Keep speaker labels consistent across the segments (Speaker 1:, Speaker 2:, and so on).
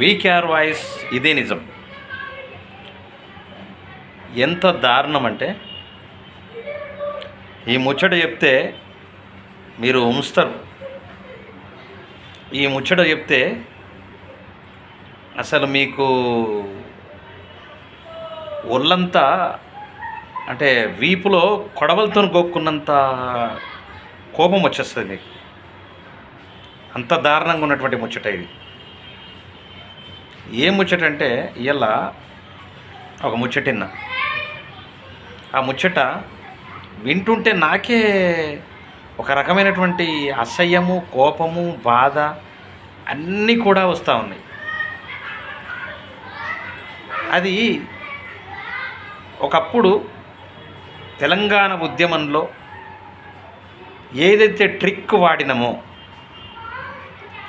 Speaker 1: VKR voice ఇదే నిజం. ఎంత దారుణం అంటే ఈ ముచ్చట చెప్తే మీరు ఉంచుతారు. ఈ ముచ్చట చెప్తే అసలు మీకు ఒళ్ళంతా అంటే వీపులో కొడవలతో గోక్కున్నంత కోపం వచ్చేస్తుంది మీకు. అంత దారుణంగా ఉన్నటువంటి ముచ్చట ఇది. ఏ ముచ్చట అంటే ఇలా ఒక ముచ్చటిన్న. ఆ ముచ్చట వింటుంటే నాకే ఒక రకమైనటువంటి అసహ్యము కోపము బాధ అన్నీ కూడా వస్తూ ఉన్నాయి. అది ఒకప్పుడు తెలంగాణ ఉద్యమంలో ఏదైతే ట్రిక్ వాడినమో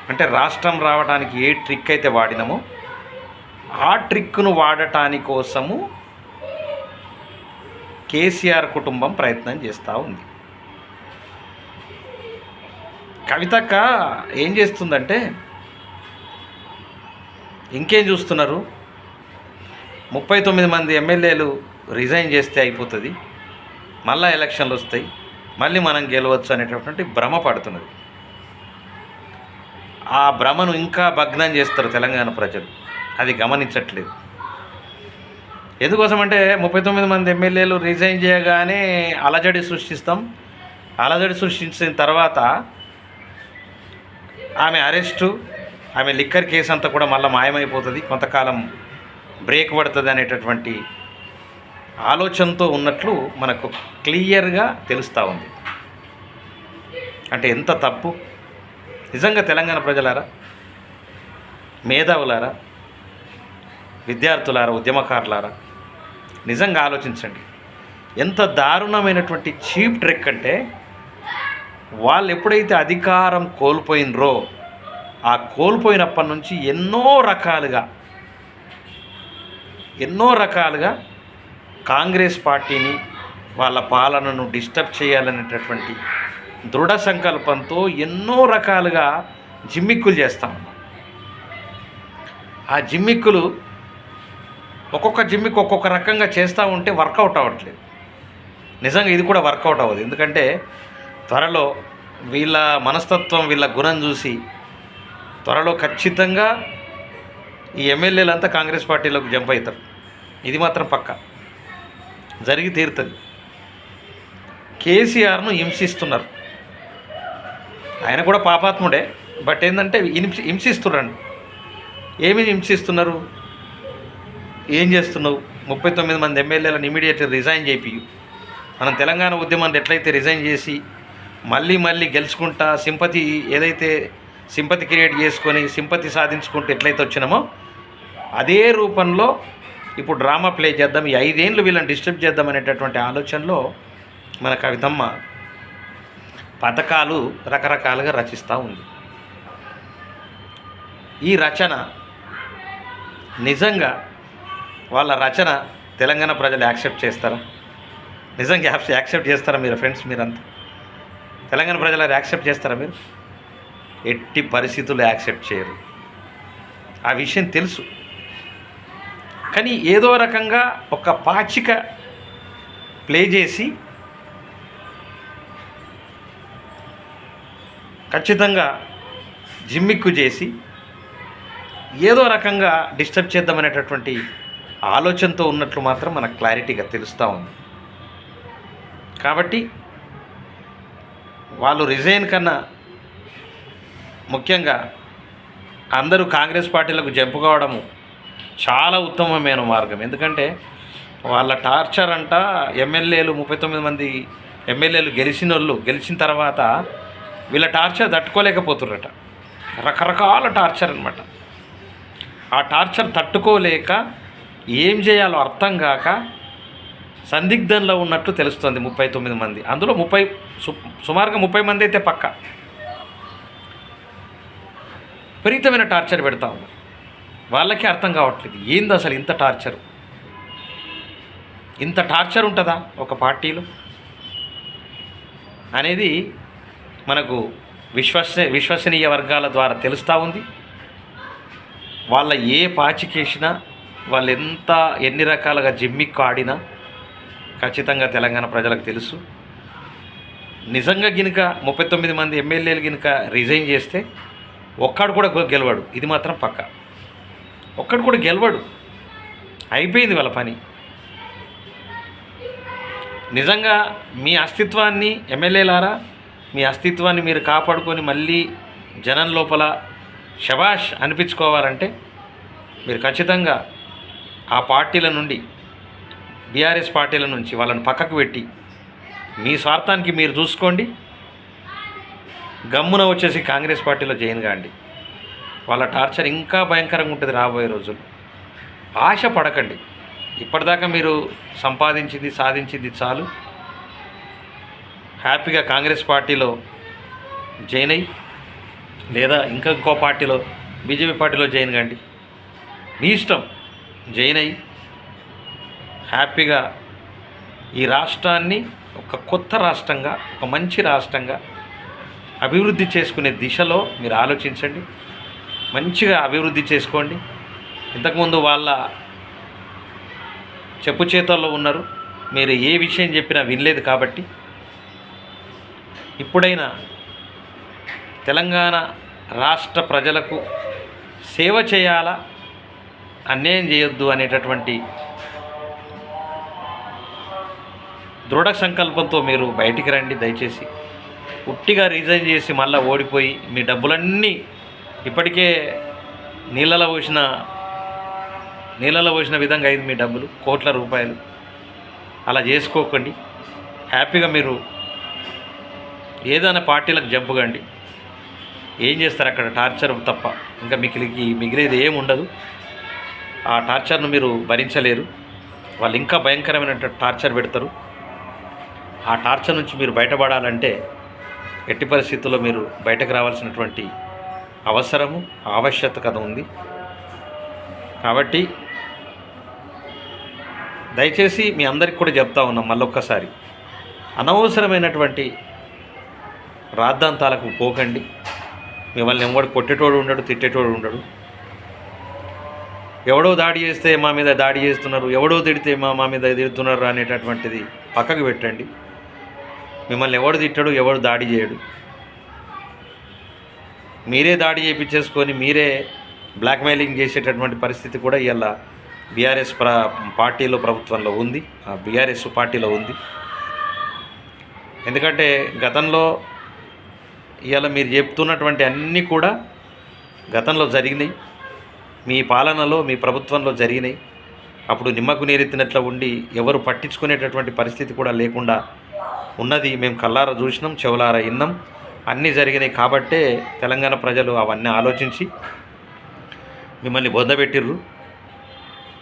Speaker 1: అంటే రాష్ట్రం రావడానికి ఏ ట్రిక్ అయితే వాడినమో ఆ ట్రిక్ను వాడటాని కోసము కేసీఆర్ కుటుంబం ప్రయత్నం చేస్తూ ఉంది. కవితక్క ఏం చేస్తుందంటే ఇంకేం చూస్తున్నారు? ముప్పై తొమ్మిది మంది ఎమ్మెల్యేలు రిజైన్ చేస్తే అయిపోతుంది మళ్ళా ఎలక్షన్లు వస్తాయి మళ్ళీ మనం గెలవచ్చు అనేటటువంటి భ్రమ పడుతున్నది. ఆ భ్రమను ఇంకా భగ్నం చేస్తారు తెలంగాణ ప్రజలు. అది గమనించట్లేదు. ఎందుకోసం అంటే ముప్పై తొమ్మిది మంది ఎమ్మెల్యేలు రిజైన్ చేయగానే అలజడి సృష్టిస్తాం. అలజడి సృష్టించిన తర్వాత ఆమె అరెస్టు ఆమె లిక్కర్ కేసు అంతా కూడా మళ్ళీ మాయమైపోతుంది. కొంతకాలం బ్రేక్ పడుతుంది అనేటటువంటి ఆలోచనతో ఉన్నట్లు మనకు క్లియర్గా తెలుస్తూ ఉంది. అంటే ఎంత తప్పు? నిజంగా తెలంగాణ ప్రజలారా? మేధావులారా? విద్యార్థులారా ఉద్యమకారులారా నిజంగా ఆలోచించండి. ఎంత దారుణమైనటువంటి చీప్ ట్రిక్ అంటే వాళ్ళు ఎప్పుడైతే అధికారం కోల్పోయినరో ఆ కోల్పోయినప్పటి నుంచి ఎన్నో రకాలుగా ఎన్నో రకాలుగా కాంగ్రెస్ పార్టీని వాళ్ళ పాలనను డిస్టర్బ్ చేయాలనేటటువంటి దృఢ సంకల్పంతో ఎన్నో రకాలుగా జిమ్మిక్కులు చేస్తాం ఆ జిమ్మిక్కులు ఒక్కొక్క జిమ్కి ఒక్కొక్క రకంగా చేస్తూ ఉంటే వర్కౌట్ అవ్వట్లేదు. నిజంగా ఇది కూడా వర్కౌట్ అవ్వదు. ఎందుకంటే త్వరలో వీళ్ళ మనస్తత్వం వీళ్ళ గుణం చూసి త్వరలో ఖచ్చితంగా ఈ ఎమ్మెల్యేలంతా కాంగ్రెస్ పార్టీలోకి జంప్ అవుతారు. ఇది మాత్రం పక్క. జరిగి తీరుతుంది. కేసీఆర్ను హింసిస్తున్నారు. ఆయన కూడా పాపాత్ముడే. బట్ ఏంటంటే హింసి హింసిస్తున్నాడు ఏమి హింసిస్తున్నారు? ఏం చేస్తున్నావు? ముప్పై తొమ్మిది మంది ఎమ్మెల్యేలను ఇమీడియట్గా రిజైన్ చేపియు. మనం తెలంగాణ ఉద్యమాన్ని ఎట్లయితే రిజైన్ చేసి మళ్ళీ మళ్ళీ గెలుచుకుంటా సింపతి ఏదైతే సింపతి క్రియేట్ చేసుకొని సింపతి సాధించుకుంటూ ఎట్లయితే వచ్చినామో అదే రూపంలో ఇప్పుడు డ్రామా ప్లే చేద్దాం ఈ ఐదేళ్ళు వీళ్ళని డిస్టర్బ్ చేద్దాం అనేటటువంటి ఆలోచనలో మన కవితమ్మ పథకాలు రకరకాలుగా రచిస్తూ ఉంది. ఈ రచన నిజంగా వాళ్ళ రచన తెలంగాణ ప్రజలు యాక్సెప్ట్ చేస్తారా? నిజంగా యాక్సెప్ట్ చేస్తారా మీరు ఫ్రెండ్స్ మీరంతా? తెలంగాణ ప్రజలు యాక్సెప్ట్ చేస్తారా మీరు? ఎట్టి పరిస్థితుల్లో యాక్సెప్ట్ చేయరు. ఆ విషయం తెలుసు. కానీ ఏదో రకంగా ఒక పాచిక ప్లే చేసి ఖచ్చితంగా జిమ్మిక్కు చేసి ఏదో రకంగా డిస్టర్బ్ చేద్దామనేటటువంటి ఆలోచనతో ఉన్నట్లు మాత్రం మనకు క్లారిటీగా తెలుస్తూ ఉంది. కాబట్టి వాళ్ళు రిజైన్ కన్నా ముఖ్యంగా అందరూ కాంగ్రెస్ పార్టీలకు జంపు కావడము చాలా ఉత్తమమైన మార్గం. ఎందుకంటే వాళ్ళ టార్చర్ అంట ఎమ్మెల్యేలు ముప్పై తొమ్మిది మంది ఎమ్మెల్యేలు గెలిచిన వాళ్ళు గెలిచిన తర్వాత వీళ్ళ టార్చర్ తట్టుకోలేకపోతుర్రట. రకరకాల టార్చర్ అనమాట ఆ టార్చర్ తట్టుకోలేక ఏం చేయాలో అర్థం కాక సందిగ్ధంలో ఉన్నట్టు తెలుస్తుంది ముప్పై తొమ్మిది మంది. అందులో ముప్పై సు సుమారుగా ముప్పై మంది అయితే పక్క. విపరీతమైన టార్చర్ పెడతా ఉన్నారు వాళ్ళకి అర్థం కావట్లేదు. ఏంది అసలు ఇంత టార్చర్? ఇంత టార్చర్ ఉంటుందా ఒక పార్టీలో? అనేది మనకు విశ్వస విశ్వసనీయ వర్గాల ద్వారా తెలుస్తూ ఉంది. వాళ్ళ ఏ పాచికేసినా వాళ్ళు ఎంత ఎన్ని రకాలుగా జిమ్మిక్కు ఆడినా ఖచ్చితంగా తెలంగాణ ప్రజలకు తెలుసు. నిజంగా గినుక ముప్పై తొమ్మిది మంది ఎమ్మెల్యేలు గినుక రిజైన్ చేస్తే ఒక్కడు కూడా గెలవాడు. ఇది మాత్రం పక్క. ఒక్కడు కూడా గెలవాడు. అయిపోయింది వాళ్ళ పని. నిజంగా మీ అస్తిత్వాన్ని ఎమ్మెల్యేలారా మీ అస్తిత్వాన్ని మీరు కాపాడుకొని మళ్ళీ జనం లోపల శబాష్ అనిపించుకోవాలంటే మీరు ఖచ్చితంగా ఆ పార్టీల నుండి బీఆర్ఎస్ పార్టీల నుంచి వాళ్ళని పక్కకు పెట్టి మీ స్వార్థానికి మీరు చూసుకోండి. గమ్మున వచ్చేసి కాంగ్రెస్ పార్టీలో జాయిన్ కాండి. వాళ్ళ టార్చర్ ఇంకా భయంకరంగా ఉంటుంది రాబోయే రోజులు ఆశ పడకండి. ఇప్పటిదాకా మీరు సంపాదించింది సాధించింది చాలు. హ్యాపీగా కాంగ్రెస్ పార్టీలో జాయిన్ అయ్యి లేదా ఇంకా ఇంకో పార్టీలో బీజేపీ పార్టీలో జాయిన్ కండి. మీ ఇష్టం. జాయిన్ అయ్యి హ్యాపీగా ఈ రాష్ట్రాన్ని ఒక కొత్త రాష్ట్రంగా ఒక మంచి రాష్ట్రంగా అభివృద్ధి చేసుకునే దిశలో మీరు ఆలోచించండి. మంచిగా అభివృద్ధి చేసుకోండి. ఇంతకుముందు వాళ్ళ చెప్పు చేతల్లో ఉన్నారు. మీరు ఏ విషయం చెప్పినా వినలేదు కాబట్టి. ఇప్పుడైనా తెలంగాణ రాష్ట్ర ప్రజలకు సేవ చేయాలా? అన్యాయం చేయొద్దు అనేటటువంటి దృఢ సంకల్పంతో మీరు బయటికి రండి దయచేసి. ఉట్టిగా రిజైన్ చేసి మళ్ళీ ఓడిపోయి మీ డబ్బులన్నీ ఇప్పటికే నీళ్ళలో పోసిన నీళ్ళలో పోసిన విధంగా అయింది మీ డబ్బులు కోట్ల రూపాయలు. అలా చేసుకోకండి. హ్యాపీగా మీరు ఏదైనా పార్టీలకు జంపుకండి ఏం చేస్తారు అక్కడ? టార్చర్ తప్ప. ఇంకా మిగిలికి మిగిలేది ఏం ఉండదు ఆ టార్చర్ను మీరు భరించలేరు. వాళ్ళు ఇంకా భయంకరమైన టార్చర్ పెడతారు. ఆ టార్చర్ నుంచి మీరు బయటపడాలంటే ఎట్టి పరిస్థితుల్లో మీరు బయటకు రావాల్సినటువంటి అవసరము ఆవశ్యకత ఉంది. కాబట్టి దయచేసి మీ అందరికి కూడా చెప్తా ఉన్నాం మళ్ళొక్కసారి. అనవసరమైనటువంటి రాద్ధాంతాలకు పోకండి. మిమ్మల్ని ఎవడు కొట్టేటోడు ఉండడు తిట్టేటోడు ఉండడు. ఎవడో దాడి చేస్తే మా మీద దాడి చేస్తున్నారు ఎవడో తిడితే మా మా మీద తిడుతున్నారు అనేటటువంటిది పక్కకు పెట్టండి. మిమ్మల్ని ఎవడు తిట్టడు ఎవడు దాడి చేయడు. మీరే దాడి చేయించేసుకొని మీరే బ్లాక్మెయిలింగ్ చేసేటటువంటి పరిస్థితి కూడా ఇలా బీఆర్ఎస్ ప్ర పార్టీలో ప్రభుత్వంలో ఉంది. ఆ బీఆర్ఎస్ పార్టీలో ఉంది. ఎందుకంటే గతంలో ఇవాళ మీరు చెప్తున్నటువంటి అన్నీ కూడా గతంలో జరిగినాయి. మీ పాలనలో మీ ప్రభుత్వంలో జరిగినాయి. అప్పుడు నిమ్మకు నీరెత్తినట్లు ఉండి ఎవరు పట్టించుకునేటటువంటి పరిస్థితి కూడా లేకుండా ఉన్నది మేము కల్లార చూసినాం చెవులార ఇన్నాం అన్నీ జరిగినాయి కాబట్టే తెలంగాణ ప్రజలు అవన్నీ ఆలోచించి మిమ్మల్ని బొందబెట్టిర్రు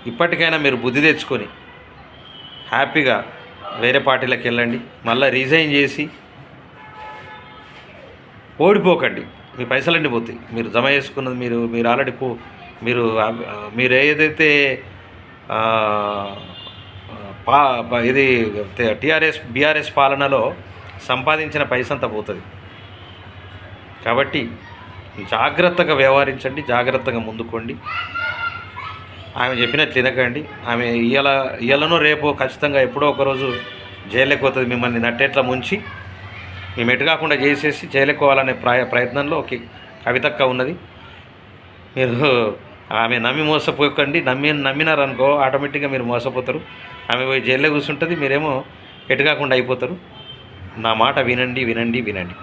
Speaker 1: ఇప్పటికైనా మీరు బుద్ధి తెచ్చుకొని హ్యాపీగా వేరే పార్టీలకు వెళ్ళండి. మళ్ళీ రీజైన్ చేసి ఓడిపోకండి. మీ పైసలన్నీ పోతాయి. మీరు జమ చేసుకున్నది మీరు మీరు ఆల్రెడీ కూ మీరు మీరు ఏదైతే పా ఇది టీఆర్ఎస్ బీఆర్ఎస్ పాలనలో సంపాదించిన పైసంతా పోతుంది. కాబట్టి జాగ్రత్తగా వ్యవహరించండి జాగ్రత్తగా ముందుకోండి. ఆమె చెప్పినట్లు వినకండి. ఆమె ఇవాళ ఇవాళనో రేపో ఖచ్చితంగా ఎప్పుడో ఒకరోజు జైలుకి పోతుంది మిమ్మల్ని నట్టేట్లా ముంచి. మేము ఎటు కాకుండా చేసేసి చేయలేకోవాలనే ప్రయత్నంలో ఒక కవితక్క ఉన్నది. మీరు ఆమె నమ్మి మోసపోకండి. నమ్మి నమ్మినారనుకో ఆటోమేటిక్గా మీరు మోసపోతారు. ఆమె పోయి జైల్లో కూర్చుంటుంది మీరేమో ఎటు కాకుండా అయిపోతారు. నా మాట వినండి వినండి వినండి.